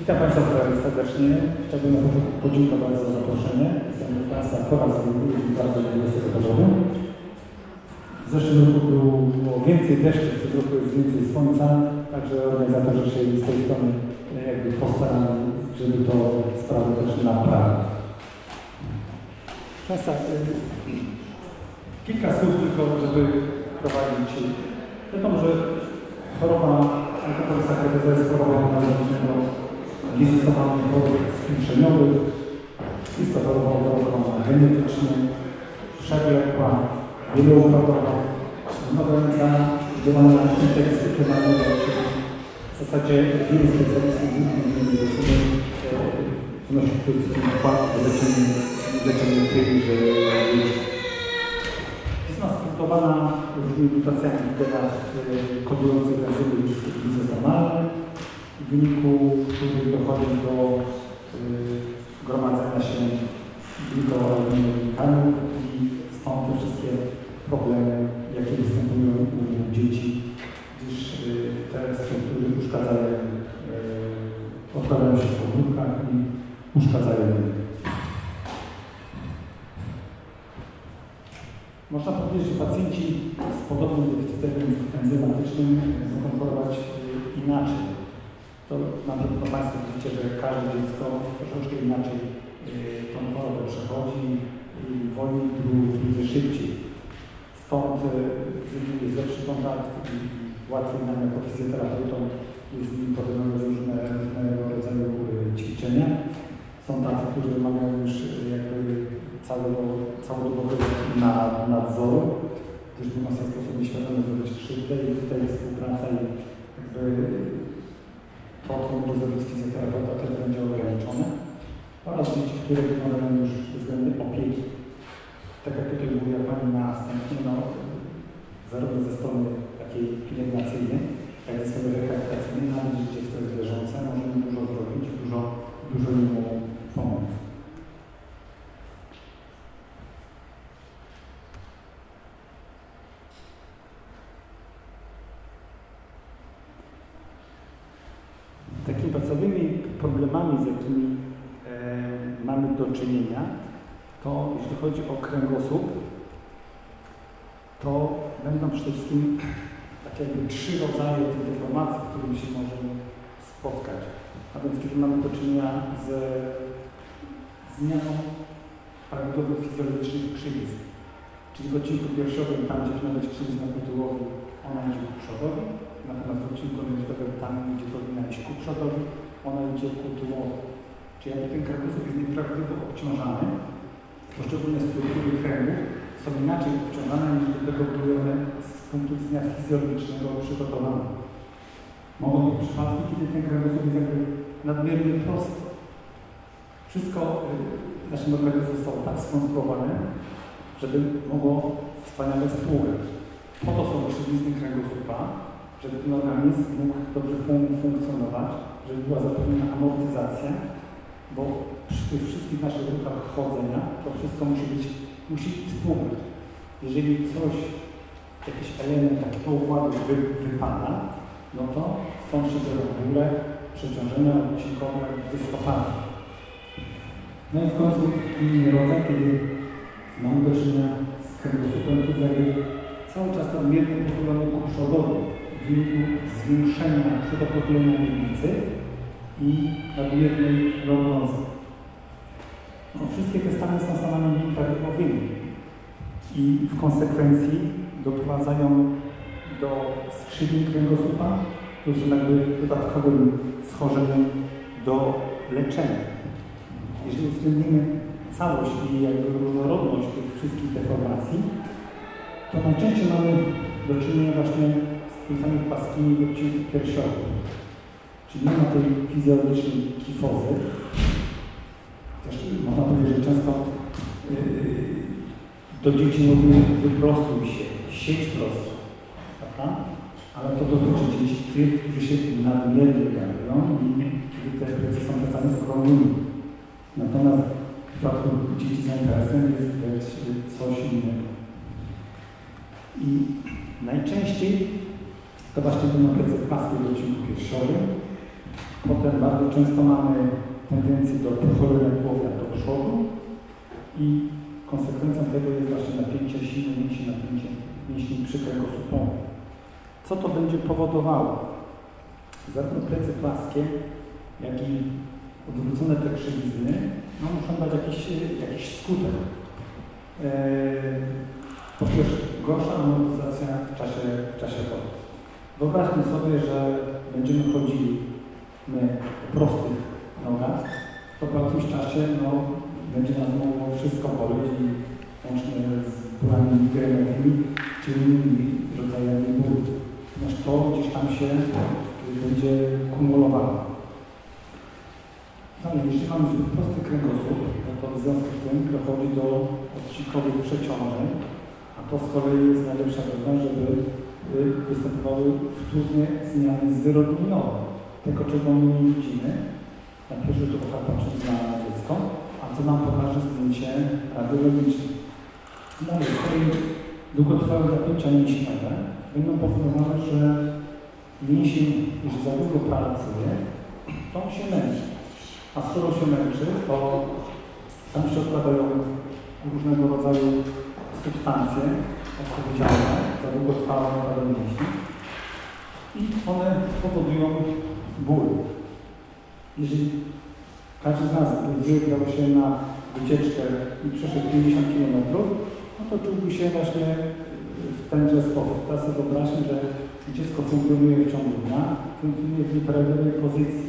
Witam Państwa serdecznie. Chciałbym na początku podziękować za zaproszenie. Jestem Państwa drugi i bardzo dziękuję z tego powodu. W zeszłym roku było więcej deszczu, w tym roku jest więcej słońca, także organizatorzy się z tej strony jakby postarali, żeby to sprawę też naprawić. Państwa, y, kilka słów tylko, żeby wprowadzić. Wiadomo, że choroba alkoholizmu jest chorobą narodowego niestosowanych chorób spiętrzeniowych. Jest to choroba wywoływana genetycznie, przewlekła, wieloukładowa, wymagająca działania interdyscyplinarnego, czyli w zasadzie wielu specjalistów z innych medycyny wnosi pozytywny wkład w leczenie, leczenie tychże Jest ona skutkowana różnymi mutacjami w genach kodujących enzymy lizosomalne, w wyniku których dochodzi do y, gromadzenia się glikoaluminoglikanów i stąd te wszystkie problemy, jakie występują u dzieci, gdyż y, te struktury uszkadzają, y, odkładają się w komórkach i uszkadzają. Można powiedzieć, że pacjenci z podobnym deficytem enzymatycznym mogą chorować inaczej. To na pewno Państwo widzicie, że każde dziecko troszeczkę inaczej yy, tą chorobę przechodzi i wolniej, drugie szybciej. Stąd z nimi jest lepszy kontakt i łatwiej nam jako fizjoterapeutom jest z nimi podejmować różne, różnego rodzaju ćwiczenia. Są tacy, którzy wymagają już jakby całego, całodobowego na, nadzoru, którzy nie ma w sposób nieświadomy zrobić krzywdę i tutaj współpraca i jakby może zrobić fizjoterapeuta, też będzie ograniczone oraz dzieci, które wymagają już względnie opieki. Tak jak tutaj mówiła Pani na wstępie, no, zarówno ze strony takiej pielęgnacyjnej, jak i ze strony rehabilitacyjnej, nawet jeśli dziecko jest leżące, możemy dużo zrobić, dużo, dużo mu pomóc. Takimi podstawowymi problemami, z jakimi e, mamy do czynienia, to jeśli chodzi o kręgosłup, to będą przede wszystkim takie jakby trzy rodzaje tych deformacji, którymi się możemy spotkać. A więc kiedy mamy do czynienia z zmianą prawidłowych fizjologicznych krzywic, czyli w odcinku piersiowym, tam gdzie powinna być krzywizna kulturowa, ona idzie ku przodowi, natomiast w odcinku odręczowym, tam gdzie powinna iść ku przodowi, ona idzie ku tyłowi. Czyli jakby ten kręgosłup jest nieprawidłowo obciążany, poszczególne struktury kręgów są inaczej obciążane niż do tego były one z punktu widzenia fizjologicznego przygotowane. Mogą być przypadki, kiedy ten kręgosłup jest jakby nadmiernie prosty. Wszystko w naszym organizmie zostało tak skonstruowane, żeby mogło wspaniale współgrać. Po to są krzywizny kręgosłupa, żeby ten organizm mógł dobrze fun funkcjonować, żeby była zapewniona amortyzacja, bo przy tych wszystkich naszych ruchach chodzenia to wszystko musi być, musi współgrać. Jeżeli coś, jakiś element takiego układu wy, wypada, no to stąd się biorą bóle, przeciążenia odcinkowe, dyskopaty. No i w końcu inny rodzaj, kiedy mamy do czynienia z kręgosłupem, jakby cały czas nadmiernie pochylony ku przodowi w wyniku zwiększenia przodopochylenia miednicy i nadmiernej lordozy. No, wszystkie te stany są stanami nieprawidłowymi i w konsekwencji doprowadzają do skrzywień kręgosłupa, które są jakby dodatkowym schorzeniem do leczenia. Jeżeli uwzględnimy całość i jakby różnorodność tych wszystkich deformacji, to najczęściej mamy do czynienia właśnie z płucami płaskimi w odcinku piersiowym. Czyli nie ma tej fizjologicznej kifozy, chociaż można powiedzieć, że często yy, do dzieci mówimy wyprostuj się, sieć prosto, prawda? Ale to dotyczy dzieci tych, którzy się nadmiernie garują i kiedy te plecy są plecami okrągłymi. Natomiast w przypadku dzieci z NPS-em jest coś innego. I najczęściej to właśnie będą plecy płaskie w odcinku piersiowym, Potem bardzo często mamy tendencję do pochylenia tułowia do przodu i konsekwencją tego jest właśnie napięcie silne mięśni, napięcie mięśni przykręgosłupowych. Co to będzie powodowało? Zarówno plecy płaskie, jak i odwrócone te krzywizny no, muszą dać jakiś, jakiś skutek. Eee, po gorsza amortyzacja w czasie, w czasie chodu. Wyobraźmy sobie, że będziemy chodzili my prostych nogach, to po jakimś czasie no, będzie nas mogło wszystko boleć i łącznie z bólami migrenowymi czy innymi rodzajami bólu. Ponieważ to gdzieś tam się będzie kumulowało. Dalej, jeśli mamy zbyt prosty kręgosłup, no to w związku z tym dochodzi do odcikowych przeciążeń, a to z kolei jest najlepsza droga, żeby występowały wtórne zmiany zwyrodnieniowe. Tego, czego my nie widzimy, na pierwszy rzut oka patrząc na dziecko, a co nam pokaże zdjęcie radiologiczne. Dalej, z kolei długotrwałe napięcia mięśniowe będą powodowały, że mięsień, jeżeli za długo pracuje, to on się męczy. A skoro się męczy, to tam się odkładają różnego rodzaju substancje odpowiedzialne za długotrwałe napady mięśni i one powodują ból. Jeżeli każdy z nas wybrał się na wycieczkę i przeszedł 50 km, no to czułby się właśnie w tenże sposób. Teraz sobie wyobraźmy, że dziecko funkcjonuje w ciągu dnia, funkcjonuje w nieprawidłowej pozycji.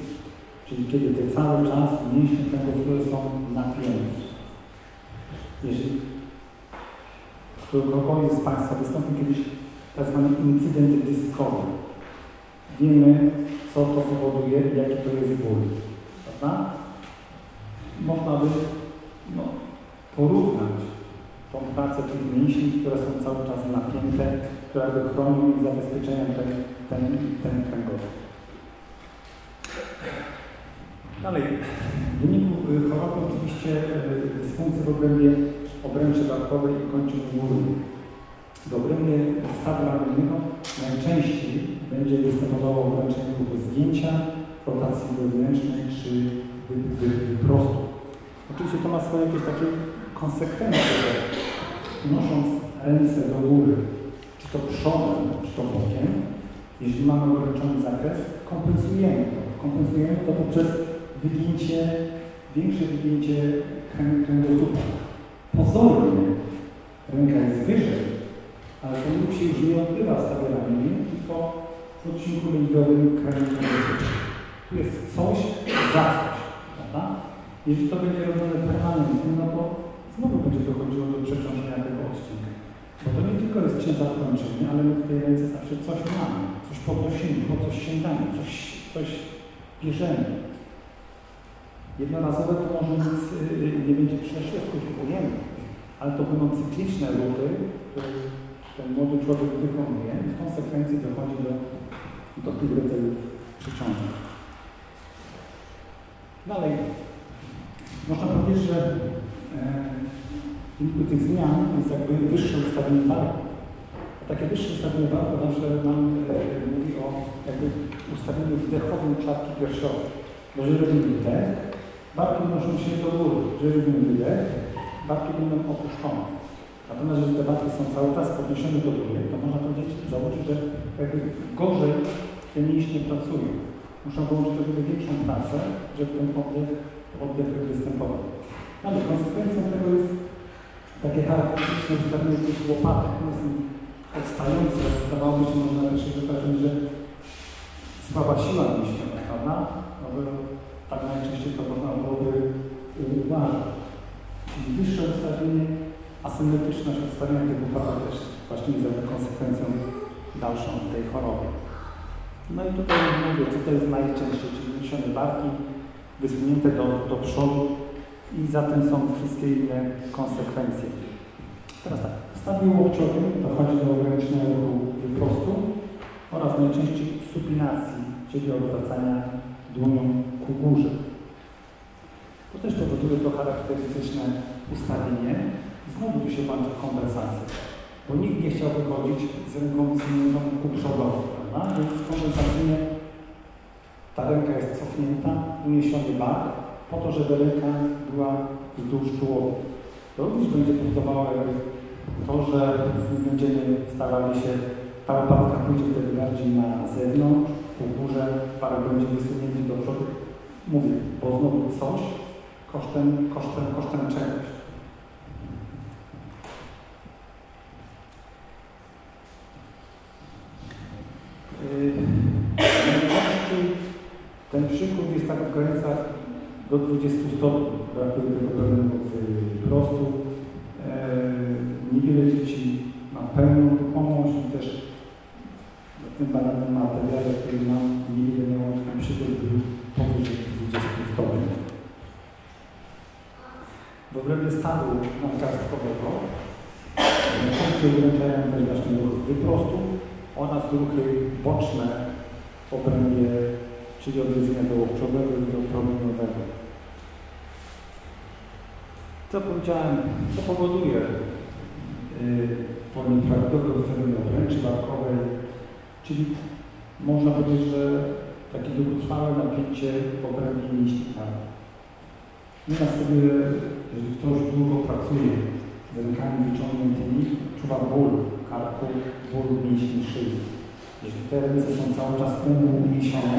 Czyli kiedy te cały czas mięśnie kręgosłupowe są napięte. Jeżeli któregokolwiek z Państwa wystąpił kiedyś tak zwany incydent dyskowy, wiemy, co to powoduje, jaki to jest ból. Prawda? Można by no, porównać tą pracę tych mięśni, które są cały czas napięte, które chronią i zabezpieczają ten, ten, ten kręgosłup. Dalej, w wyniku y, choroby oczywiście y, dysfunkcje w obrębie obręczy barkowej i kończyn górnych. W obrębie stawu ramiennego najczęściej będzie występowało ograniczenie ruchu zgięcia, rotacji wewnętrznej czy wyprostu. Oczywiście to ma swoje jakieś takie konsekwencje, że unosząc ręce do góry, czy to przodem, czy to bokiem, jeśli mamy ograniczony zakres, kompensujemy to. Kompensujemy to poprzez wygięcie, większe wygięcie kręgosłupa. Pozornie ręka jest wyżej, ale to ruch się już nie odbywa w ramiennym, tylko w odcinku lędźwiowym kręgosłupa. Tu jest coś za coś, prawda? Jeśli to będzie robione permanentnie, no to znowu będzie dochodziło do przeciążenia tego odcinka. Bo to nie tylko jest ciężar kończenia, ale my w tej ręce zawsze coś mamy, coś podnosimy, po coś sięgamy, coś, coś bierzemy. Jednorazowe to może nic yy, nie będzie przynosiło skutków ujemnych, ale to będą cykliczne ruchy, które ten młody człowiek wykonuje w konsekwencji dochodzi do, do tych rodzajów przeciążeń. Dalej, można powiedzieć, że e, w wyniku tych zmian jest jakby wyższe ustawienie barku. Takie wyższe ustawienie barku zawsze nam e, mówi o jakby ustawieniu wdechowym klatki piersiowej. Bo jeżeli robimy wdech, barki unoszą się do góry. Jeżeli robimy wydech, barki będą opuszczone. Natomiast jeżeli te barki są cały czas podniesione do góry, to można powiedzieć, założyć, że jakby gorzej te mięśnie pracują. Muszą o wiele większą pracę, żeby ten oddech, oddech występował. Ale konsekwencją tego jest takie charakterystyczne ustawienie tych łopatek. One są odstające, wydawałoby się można raczej wyrazić, że słaba siła mięśniowa, prawda? No bo tak najczęściej to można byłoby uważać. Czyli wyższe ustawienie, asymetryczność tych łopatek też właśnie jest konsekwencją dalszą tej choroby. No i tutaj mówię, co to jest najczęściej, czyli wyniesione barki, wysunięte do, do przodu i za tym są wszystkie inne konsekwencje. Teraz tak, w stanie łokciowym dochodzi do ograniczenia ruchu wyprostu oraz najczęściej supinacji, czyli odwracania dłonią ku górze. To też powoduje to charakterystyczne ustawienie. Znowu tu się włącza kompensacja, bo nikt nie chciałby chodzić z ręką wysuniętą ku przodowi, prawda? Więc kompensacyjnie Ta ręka jest cofnięta, uniesiony bark, po to, żeby ręka była wzdłuż tułowia. To również będzie powodowało jakby to, że będziemy starali się, ta łopatka pójdzie wtedy bardziej na zewnątrz, ku górze, bark będzie wysunięty do przodu. Mówię, bo znowu coś kosztem, kosztem, kosztem czegoś. Najczęściej ten przykład jest tak w granicach do 20 stopni. Brakuje tego pełnego wzrostu. Niewiele dzieci ma pełną ruchomość i też na tym badanym materiale, który mam, niewiele miało na przykład był powyżej 20 stopni. W obrębie stawu narciarskowego najczęściej ograniczają też właśnie ruch wyprostu oraz ruchy boczne w obrębie, czyli od jedzenia dołączowego i do promieniowego. Co powiedziałem, co powoduje yy, formy prawidłowe ustawienie obręczy barkowej, czyli można powiedzieć, że takie długotrwałe napięcie w obrębie mięśni karku. Nieraz sobie, jeżeli ktoś długo pracuje z rękami wyciągniętymi, czuwa ból karku, ból mięśni szyi. Jeśli te ręce są cały czas uniesione,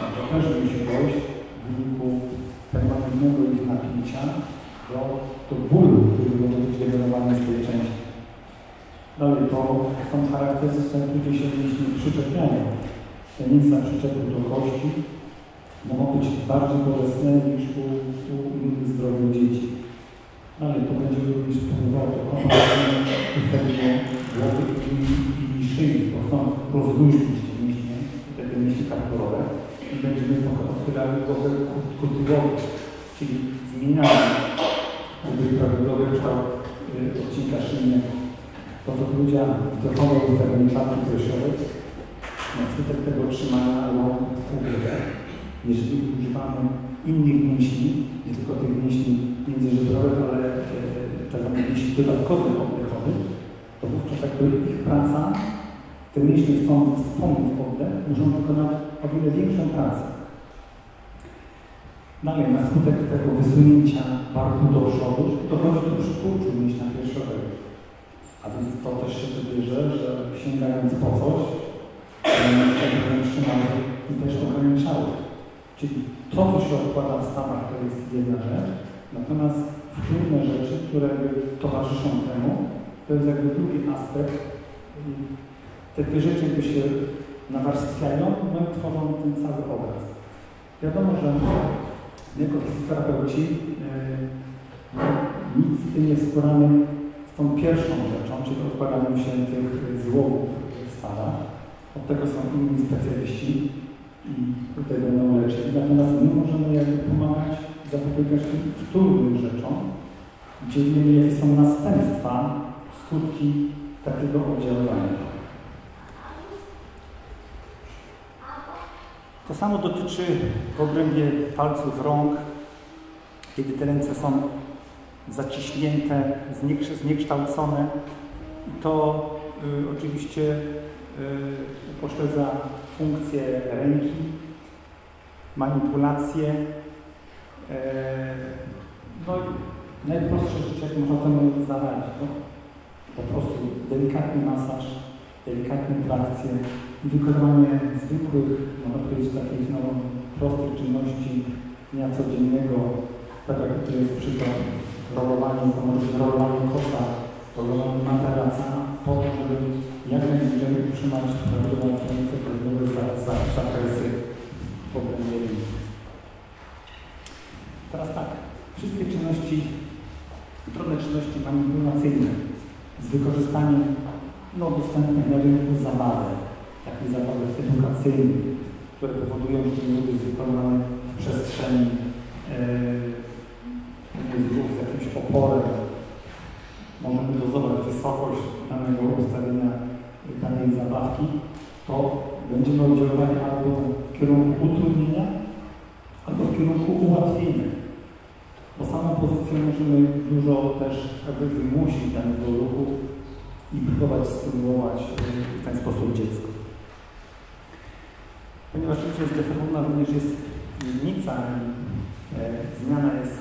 no to też musi dojść w wyniku permanentnego ich napięcia do, do bólu, który może być generowany z tej części. Dalej, to są charakterystyczne, gdzie się mięśnie przyczepiają. Te miejsca przyczepu do kości mogą być bardziej bolesne niż u, u innych zdrowych dzieci. Dalej, to będzie również spowodowało to kompletne ustawienie głowy i, i szyi, bo chcą rozluźnić te mięśnie, te, te mięśnie kapturowe i będziemy otwierali głowę ku, ku tyłowi, czyli zmieniamy prawidłowy kształt y, odcinka szyjnego. To, co powiedziałem, wdechowe ustawienie klatki piersiowej, na skutek tego trzymania rąk w górę, jeżeli używamy innych mięśni, nie tylko tych mięśni międzyżebrowych, ale e, tak zwanych mięśni dodatkowych oddechowych, to wówczas jakby ich praca, te mięśnie chcą wspomnieć oddech, muszą wykonać o wiele większą pracę. Dalej, na skutek tego wysunięcia barku do przodu, dochodzi do przykurczu mięśnia piersiowego. A więc to też się wybierze, że sięgając po coś, trzymały i też ograniczały. Czyli to, co się odkłada w stawach, to jest jedna rzecz, natomiast wtórne rzeczy, które towarzyszą temu, to jest jakby drugi aspekt. Te dwie rzeczy jakby się nawarstwiają, no i tworzą ten cały obraz. Wiadomo, że jako fizjoterapeuci yy, nic z tym nie wspieramy z tą pierwszą rzeczą, czyli odkładaniem się tych złomów w stawach. Od tego są inni specjaliści i tutaj będą leczyć. Natomiast my możemy jakby pomagać zapobiegać tym wtórnym rzeczom, gdzie wiemy, jakie są następstwa, skutki takiego oddziaływania. To samo dotyczy w obrębie palców rąk, kiedy te ręce są zaciśnięte, zniekształcone. I to y, oczywiście y, upośledza funkcję ręki, manipulacje. Y, no i najprostsze rzeczy, jak można temu zaradzić. No, po prostu delikatny masaż, delikatne trakcje wykonywanie zwykłych, można powiedzieć, takich no, prostych czynności dnia codziennego, tak jak to jest przykład rolowanie, to może być rolowanie koca, rolowanie materaca, po to, żeby jak najbliżej utrzymać prawidłową funkcję, prawidłowe za, za, zakresy w obrębie. Teraz tak, wszystkie czynności, drobne czynności manipulacyjne z wykorzystaniem no, dostępnych na rynku zabawek, takich zabawek edukacyjnych, które powodują, że ruch jest wykonany w przestrzeni yy, z jakimś oporem. Możemy dozować wysokość danego ustawienia danej zabawki, to będziemy oddziaływali albo w kierunku utrudnienia, albo w kierunku ułatwienia. Bo samą pozycję możemy dużo też jakby wymusić danego ruchu i próbować stymulować w ten sposób dziecko. Ponieważ oczywiście jest deformowana również jest miednica i e, zmiana jest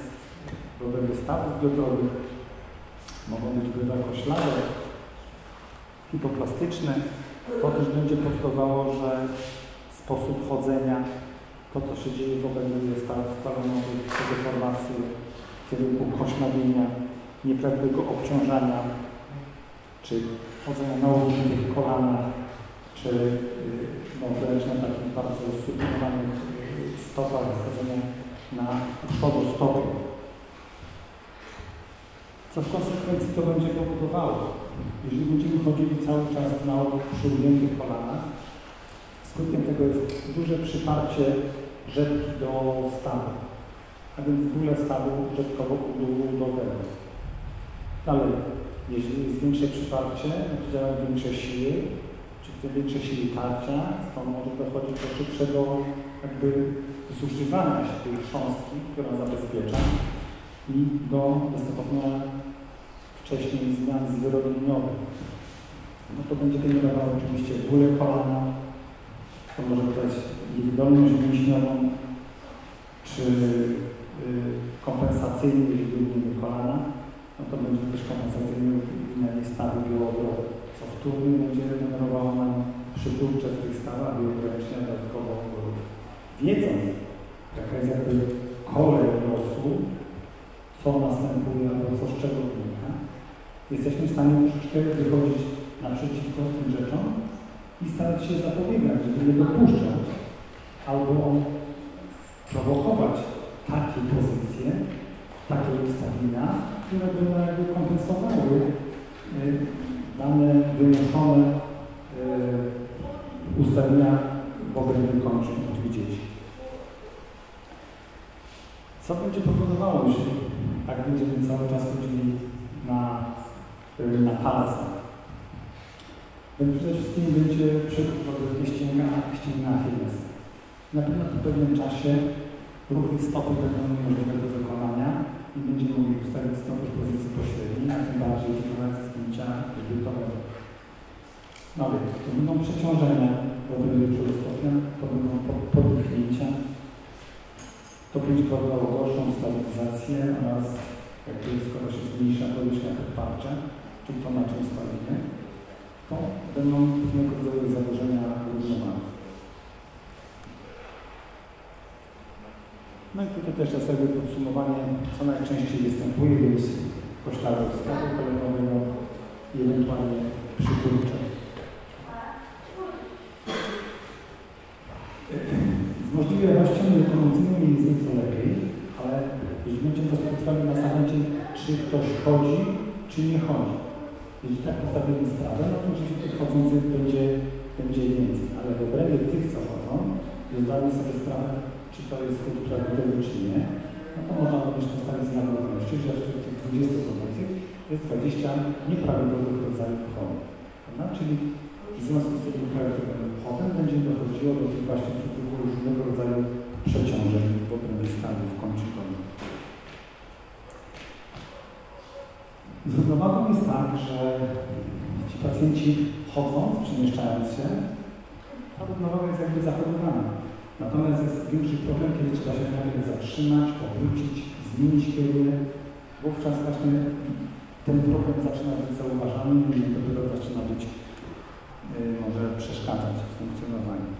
rodzaju stawów biodrowych, mogą być biodra koślawe, hipoplastyczne. To też będzie powodowało, że sposób chodzenia, to co się dzieje w obrębie stawów kolonowych, te deformacje w kierunku koślawienia, nieprawidłowego obciążania, czy chodzenia na ułożonych kolanach, czy y, no, wręcz na takich bardzo sublimowanych y, stopach, chodzenia na przodu stopy. Co w konsekwencji to będzie powodowało? Jeżeli będziemy chodzili cały czas na przyujętych kolanach, skutkiem tego jest duże przyparcie rzepki do stawu, a więc bóle stawu rzepkowo-udowego. Dalej, jeśli jest większe przyparcie, to działają większe siły, czyli te większe siły tarcia, stąd może dochodzić do szybszego jakby zużywania się tej chrząstki, która zabezpiecza i do występowania wcześniej zmian zwyrodnieniowych. No to będzie generowało oczywiście bóle kolana, to może być niewydolność mięśniową, czy y, kompensacyjnie, jeżeli ugniemy kolana, no to będzie też kompensacyjnie uginanie stawu biodrowe, co wtórnie będzie generowało nam przykurcze w tych stawach ograniczenia dodatkowo Wiedząc, jaka jest jakby kolej losu, co następuje albo co z czego wynika, jesteśmy w stanie troszeczkę wychodzić naprzeciwko tym rzeczom i starać się zapobiegać, żeby nie dopuszczać albo prowokować takie pozycje, takie ustawienia, które by jakby kompensowały y, dane wymuszone y, ustawienia w obrębie kończyn tych dzieci. Co będzie powodowało, jeśli tak będziemy cały czas chodzili na, y, na palcach? Przede wszystkim będzie przykład ścięgna, ścięgna Achillesa. Na pewno po pewnym czasie ruchy stopy będą niemożliwe do wykonania i będziemy mogli ustawić stopy w pozycji pośredniej, a tym bardziej wykonać zdjęcia debiutowego. No ale to będą przeciążenia w obrębie przedostopnia, to będą podwinięcia, to będzie powodowało gorszą stabilizację oraz jakby skoro się zmniejsza powierzchnia podparcia, czyli to na czym stoimy, to będą pewnego rodzaju zaburzenia równowagi. No i tutaj też jest jakby podsumowanie, co najczęściej występuje, więc koślawy stawu kolanowego i ewentualnie przykurcze. Z możliwościami lokomocyjnymi jest nieco lepiej, ale jeśli będziemy rozpatrywali na zasadzie, czy ktoś chodzi, czy nie chodzi. Jeśli tak postawimy sprawę, no to oczywiście tych chodzących będzie, będzie więcej, ale w obrębie tych, co chodzą, zdajemy sobie sprawę, czy to jest chód prawidłowy, czy nie, no to można również postawić znak równości, że wśród tych 20 chodzących jest 20 nieprawidłowych rodzajów chodu. Czyli w związku z tym prawidłowym chodem będzie dochodziło do tych właśnie różnego rodzaju przeciążeń w obrębie stanów kończykowych. Z równowagą jest tak, że ci pacjenci chodząc, przemieszczając się, ta równowaga jest jakby zachowywana. Natomiast jest większy problem, kiedy trzeba się nagle zatrzymać, powrócić, zmienić kierunek. Wówczas właśnie ten problem zaczyna być zauważalny i dopiero zaczyna być, yy, może przeszkadzać w funkcjonowaniu.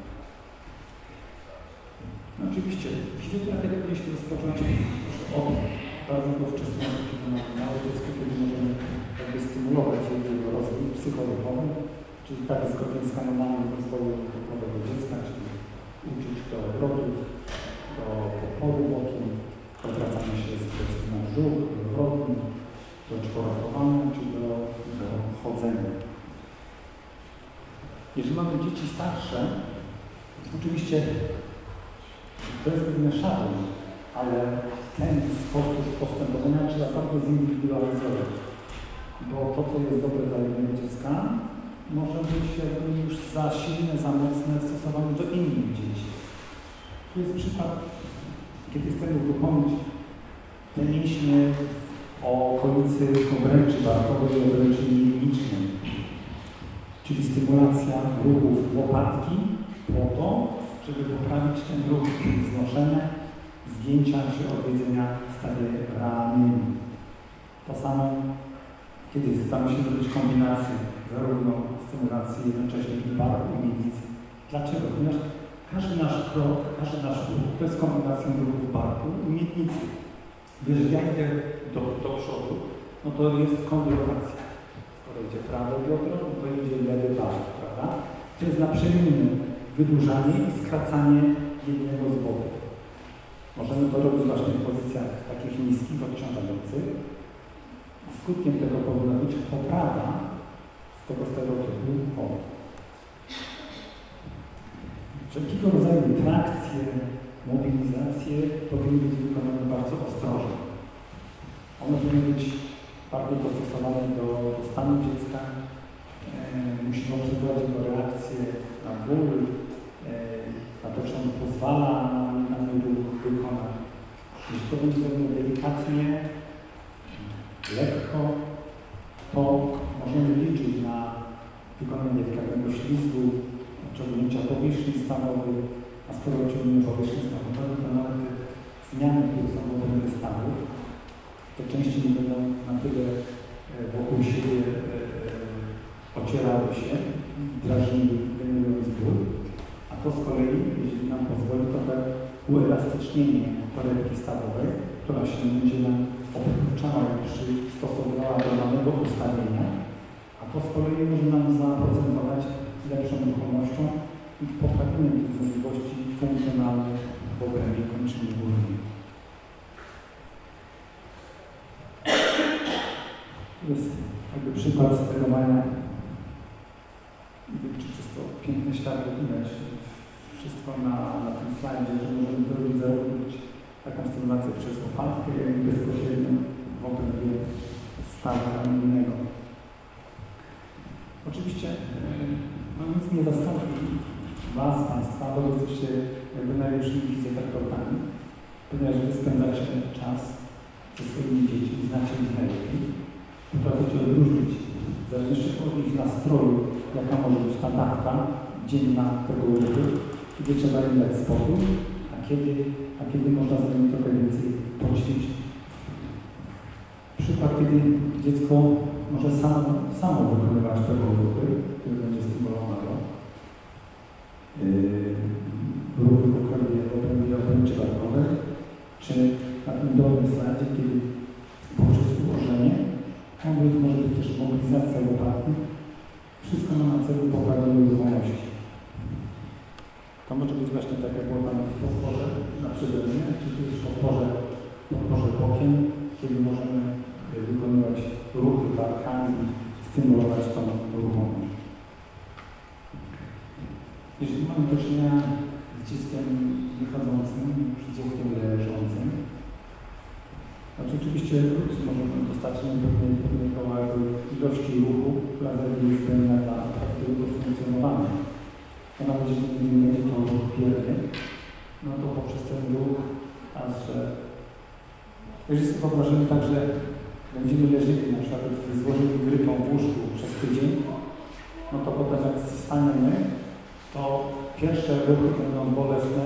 No oczywiście, fizjoterapię powinniśmy rozpocząć od bardzo kiedy mamy małe dziecko, kiedy możemy jakby stymulować jego rozwój psychologowy, czyli tak zgodnie z kanonami rozwoju młodego dziecka, czyli uczyć do obrotów, do oporu bokiem, odwracania się z plecy na brzuch, do wrotni, do czworochowania, czy do, do chodzenia. Jeżeli mamy dzieci starsze, oczywiście to jest pewien szablon, ale ten sposób postępowania trzeba bardzo zindywidualizować. Bo to, co jest dobre dla jednego dziecka, może być już za silne, za mocne w stosowaniu do innych dzieci. Tu jest przykład, kiedy chcemy uruchomić te mięśnie o okolicy obręczy barkowej i obręczy mimicznej, czyli stymulacja ruchów łopatki po to, żeby poprawić ten ruch wznoszenia, zgięcia czy odwiedzenia w stawie ramiennym. To samo, kiedy staramy się zrobić kombinację zarówno stymulacji jednocześnie i barku i miednicy. Dlaczego? Ponieważ każdy nasz krok, każdy nasz ruch to jest kombinacja ruchów barku i miednicy. Jeżeli ja idę do, do przodu, no to jest kondylowacja. Skoro idzie prawe biodro, no to idzie lewy bark, prawda? To jest naprzemiennym wydłużanie i skracanie jednego z boków. Możemy to robić właśnie w pozycjach takich niskich, odciążających. Skutkiem tego powinna być poprawa tego stereotypu o. Wszelkiego rodzaju trakcje, mobilizacje powinny być wykonane bardzo ostrożnie. One powinny być bardzo dostosowane do, do stanu dziecka. E, musimy obserwować jego reakcję na ból, e, na to, czy on pozwala na, na ten ruch wykonać. Jeśli to będzie zrobione delikatnie, lekko, to możemy liczyć na wykonanie delikatnego ślizgu, ciągnięcia powierzchni stanowych, a skoro ciągniemy powierzchni stanowej, to nawet zmiany, które są w obrębie stanów, te części nie będą na tyle e, wokół siebie e, e, ocierały się, drażniły, generując ból, a to z kolei, jeśli nam pozwoli, trochę uelastycznienie torebki stawowej, która się będzie nam obrócała i przystosowała do danego ustawienia, a to z kolei może nam zaprocentować lepszą ruchomością i poprawieniem tych możliwości funkcjonalnych w obrębie kończyny górnej. Jest jakby przykład sterowania. Czy przez to piękne światło widać wszystko na, na tym slajdzie, że możemy zrobić zarobić taką stymulację przez opałkę, jak i bezpośrednio w obrębie stawu ramiennego. Oczywiście no nic nie zastąpi Was, Państwa, bo jesteście jakby najlepszymi fizjoterapeutami, ponieważ Wy spędzacie czas ze swoimi dziećmi, znacie ich najlepiej, potraficie odróżnić w zależności od ich nastroju, jaka może być ta dawka dzienna tego ruchu, kiedy trzeba im dać spokój, a kiedy, a kiedy można z nimi trochę więcej poćwiczyć. Przykład, kiedy dziecko może samo, samo wykonywać tego ruchy, który będzie stymulowanego. Yy, ruchy w obrębie, w obrębie obręczy barkowej, czy na tym dolnym slajdzie, kiedy poprzez ułożenie, on może być też mobilizacja łopatki. Wszystko ma na celu poprawienie ruchomości. To może być właśnie tak, jak było tam w podporze na przedemnie, czy tu jest podporze, podporze bokiem, kiedy możemy wykonywać ruchy barkami, stymulować tą ruchomość. Jeżeli mamy do czynienia z dzieckiem wychodzącym, z dzieckiem leżącym, to oczywiście możemy dostarczyć pewnej, pewnej ilości ruchu, która jest niezbędna dla prawidłowego funkcjonowania. Ona będzie, nie będzie to bierny, no to poprzez ten ruch, a że jeżeli sobie wyobrażamy tak, że będziemy leżeli na przykład z złożonym grypą w łóżku przez tydzień, no to potem jak wstaniemy, to pierwsze ruchy będą bolesne,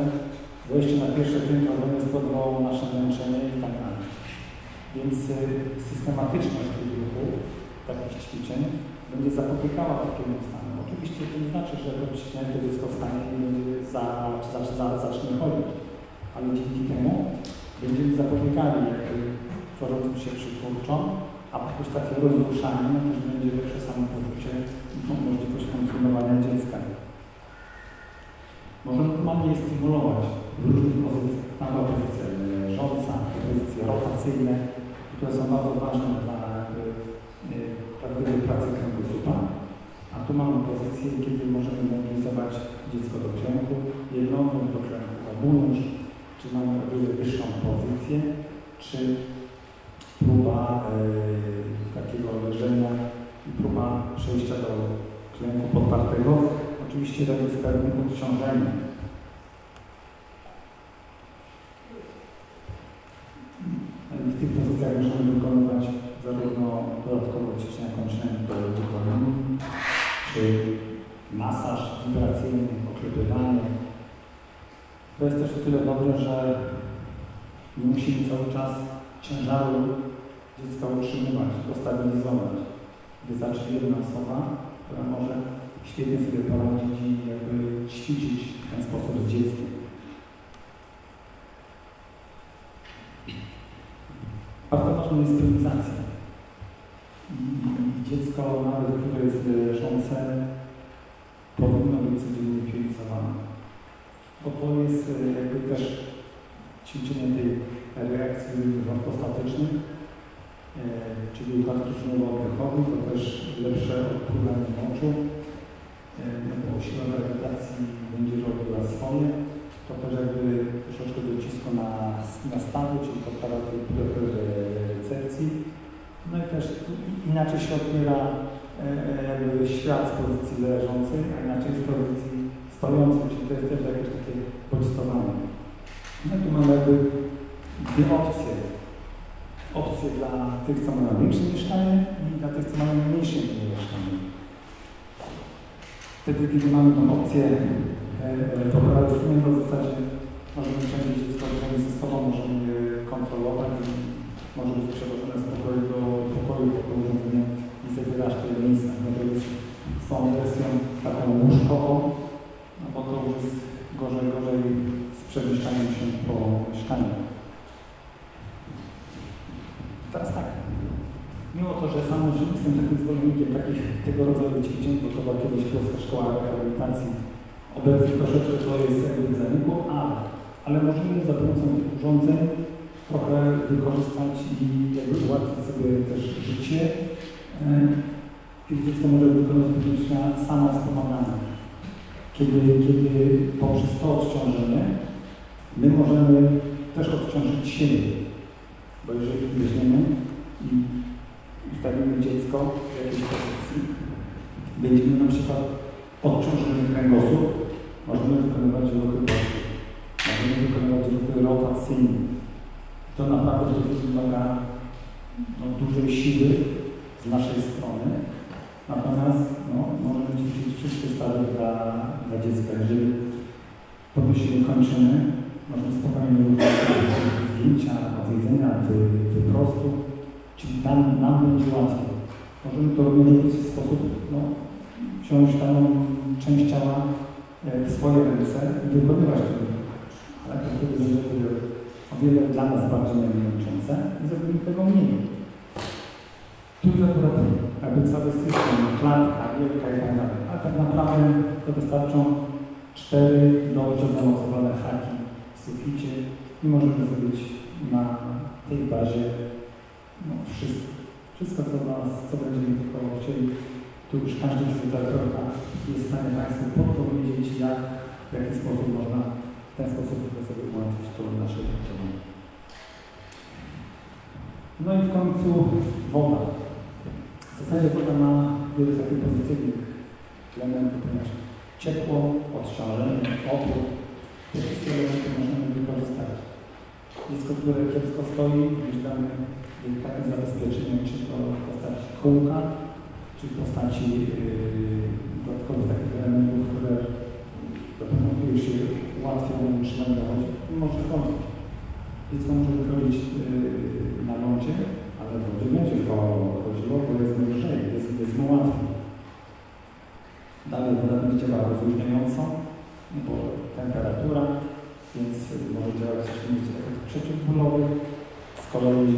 wejście na pierwsze piętro będzie spowodowało nasze męczenie i tak dalej. Więc y, systematyczność tych ruchów, takich ćwiczeń, będzie zapobiegała takiemu stanu. Oczywiście to nie znaczy, że to dziecko wstanie i za, za, za, zacznie chodzić, ale dzięki temu będziemy zapobiegali tworzącym się przykurczom, a poprzez takie rozruszanie no, też będzie lepsze samopoczucie i możliwość funkcjonowania dziecka. Możemy normalnie je stymulować w różnych pozycjach. Tam pozycje leżąca, pozycje rotacyjne, które są bardzo ważne dla yy, prawdziwej pracy kręgosłupa. A tu mamy pozycję, kiedy możemy mobilizować dziecko do klęku jednonóg, do klęku obunóż, czy mamy wyższą pozycję, czy próba y, takiego leżenia i próba przejścia do klęku podpartego, oczywiście to jest pewnym odciążeniem. W tych pozycjach możemy wykonywać zarówno dodatkowo ćwiczenia kończynne To jest też o tyle dobre, że nie musimy cały czas ciężaru dziecka utrzymywać, go stabilizować. Wystarczy jedna osoba, która może świetnie sobie poradzić i jakby ćwiczyć w ten sposób z dzieckiem. Bardzo ważna jest pionizacja. Dziecko, nawet które jest leżące, powinno być codziennie pionizowane. Bo to jest e, jakby też ćwiczenie tej reakcji ortostatycznych, e, czyli układ krzyżowo-oddechowy, to też lepsze odpływanie moczu, e, no bo siła grawitacji będzie robiła swoje, to też jakby troszeczkę docisku na, na stawy, czyli poprawa tej recepcji. No i też inaczej się odbiera jakby świat z pozycji leżącej, a inaczej z pozycji stojącej, czyli to jest też jakieś takie bodźcowanie. No tu mamy jakby dwie opcje. Opcje dla tych, co mają większe mieszkanie i dla tych, co mają mniejsze mieszkanie. Wtedy, kiedy mamy tą opcję poprawy strumienia, w zasadzie możemy wszędzie dziecko wziąć ze sobą, możemy je kontrolować i może być przewożone z pokoju do pokoju, bo to zabierasz tyle miejsca. Natomiast z tą wersją taką łóżkową, no bo to już jest gorzej, gorzej z przemieszczaniem się po mieszkaniu. Teraz tak. Mimo to, że sam jestem takim zwolennikiem takich tego rodzaju ćwiczeń, bo to była kiedyś polska szkoła rehabilitacji, obecnie troszeczkę to jest jakby ale, ale możemy za pomocą tych urządzeń trochę wykorzystać i jakby ułatwić sobie też życie. Kiedy dziecko może wykonać pewne sama wspomagane. Kiedy, kiedy poprzez to odciążenie my możemy też odciążyć siebie. Bo jeżeli weźmiemy i ustawimy dziecko w jakiejś pozycji, będziemy na przykład odciążony kręgosłup, możemy wykonywać ruchy boczne, możemy wykonywać ruchy rotacyjne. To naprawdę wymaga no, dużej siły z naszej strony, natomiast no, możemy ćwiczyć wszystkie stawy dla, dla dziecka. Jeżeli podnosimy kończyny, możemy spokojnie ruszać zdjęcia, odjedzenia, wy, wyprostu, czyli tam nam będzie łatwiej. Możemy to robić w sposób, no, wziąć daną część ciała e, w swoje ręce i wykonywać to. Ale to wtedy będzie o wiele dla nas bardziej męczące i zrobimy tego mniej. Jest akurat jakby cały system, klatka, wielka i tak dalej. A tak naprawdę to wystarczą cztery dobrze zamocowane haki w suficie i możemy zrobić na tej bazie no, wszystko. Wszystko, co, nas, co będziemy tylko chcieli. Tu już każdy fizjoterapeuta jest w stanie Państwu podpowiedzieć, jak, w jaki sposób można w ten sposób sobie ułatwić to nasze leczenie. No i w końcu woda. W zasadzie woda ma wiele takich pozytywnych elementów, ponieważ ciepło, odciążenie, opór, te wszystkie elementy możemy wykorzystać. Dziecko, które kiepsko stoi, już damy delikatne zabezpieczenie, czy to w postaci kółka, czy w postaci yy, dodatkowych takich elementów, które dopowiadają się łatwiej utrzymać wodzie, może chodzić. Dziecko może wychodzić yy, na lądzie, w wodzie będzie chodziło, bo jest lżej, jest, jest mu łatwiej. Dalej woda będzie działała rozluźniająco, bo temperatura, więc może działać też efekt przeciwbólowy. Z kolei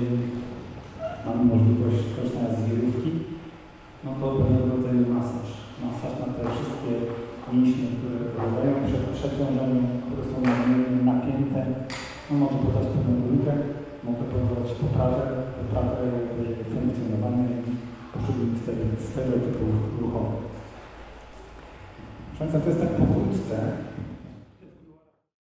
mamy możliwość korzystania z wirówki, no to pewnego rodzaju masaż. Masaż na te wszystkie mięśnie, które ulegają przeciążeniu, które są napięte. No może podać pewną ulgę, mogę powodować poprawę, poprawę funkcjonowania i poszczególnych stereotypów ruchowych. Proszę to jest tak pokrótce,